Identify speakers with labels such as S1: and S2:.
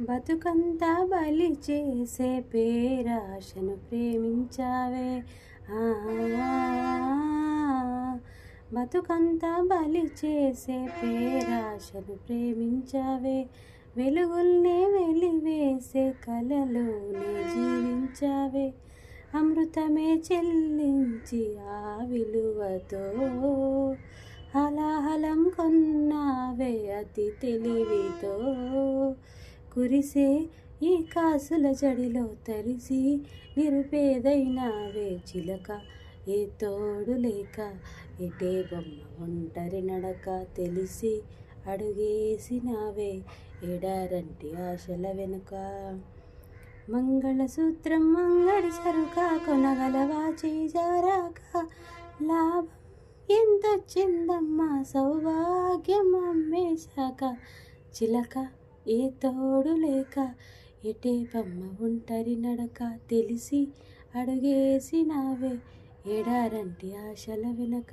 S1: బతుకంతా బలి చేసే పేరాశను ప్రేమించావే. ఆ, బతుకంతా బలి చేసే పేరాశను ప్రేమించావే. వెలుగుల్నే వెలివేసే కలలోనే జీవించావే. అమృతమే చెల్లించి ఆ విలువతో హలాహలం కొన్నావే అతి తెలివితో. కురిసే ఈ కాసుల జడిలో తరిసి నిరుపేదైనావే చిలక ఏ తోడు లేక ఎటే బొమ్మ ఒంటరి నడక తెలిసి అడుగేసినావే ఎడారంటి ఆశల వెనుక. మంగళసూత్రం మంగళ సరుక కొనగలవా చేజారాక లాభం ఎంత చిందమ్మా సౌభాగ్యం అమ్మేశాక. చిలక ఏ తోడు లేక ఎటే బొమ్మ ఒంటరి నడక తెలిసి అడుగేసినావే ఎడారంటి ఆశల వెనక.